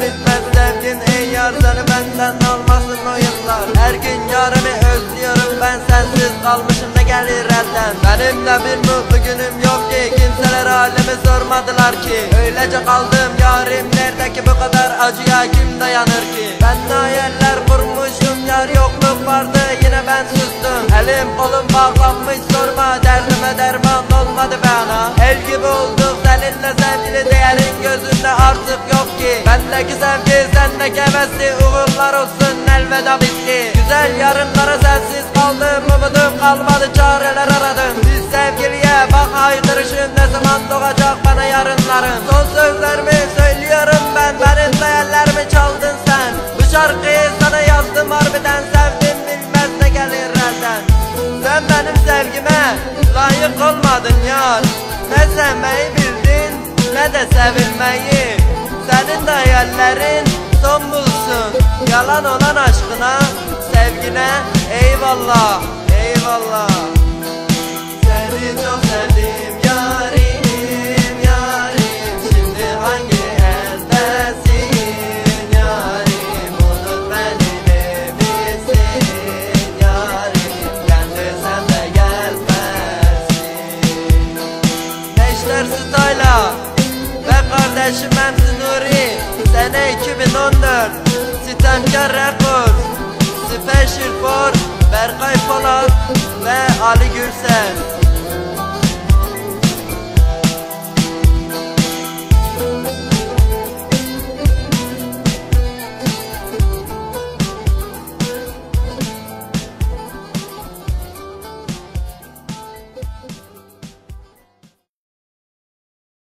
bitmez derdin ey yar benden almasın o yıllar. Her gün yarımı özlüyorum ben sensiz kalmışım ne gelir elden. Benimle bir mutlu günüm yok ki Kimseler halimi sormadılar ki. Öylece kaldım yarim Nerede ki bu kadar acıya kim dayanır ki? Ben hayaller kurmuşum yar yokluk vardı Yine ben sustum. Elim kolum bağlanmış sorma Derdime derman olmadı bana. El gibi oldu ki Bendeki sevgi sendeki hevesli uğurlar olsun elveda bitti. Güzel yarınlara sensiz kaldım umudum kalmadı çareler aradım. Biz sevgiliye bak haykırışın ne zaman doğacak bana yarınların? Son sözlerimi söylüyorum ben benim hayallerimi çaldın sen. Bu şarkıyı sana yazdım harbiden sevdim bilmez ne gelir elden. Sen benim sevgime layık olmadın yar hayallerin son bulsun. Yalan olan aşkına sevgine eyvallah eyvallah. Seni çok sevdim yarim yarim. Şimdi hangi eldesin yarim? Unut beni demişsin yarim. Kendi sen de gelmezsin Eşler Stayla ve kardeşim Emzi Nuri Sene 2014 Sitemkar Records Special for Berkay Polat ve Ali Gürsel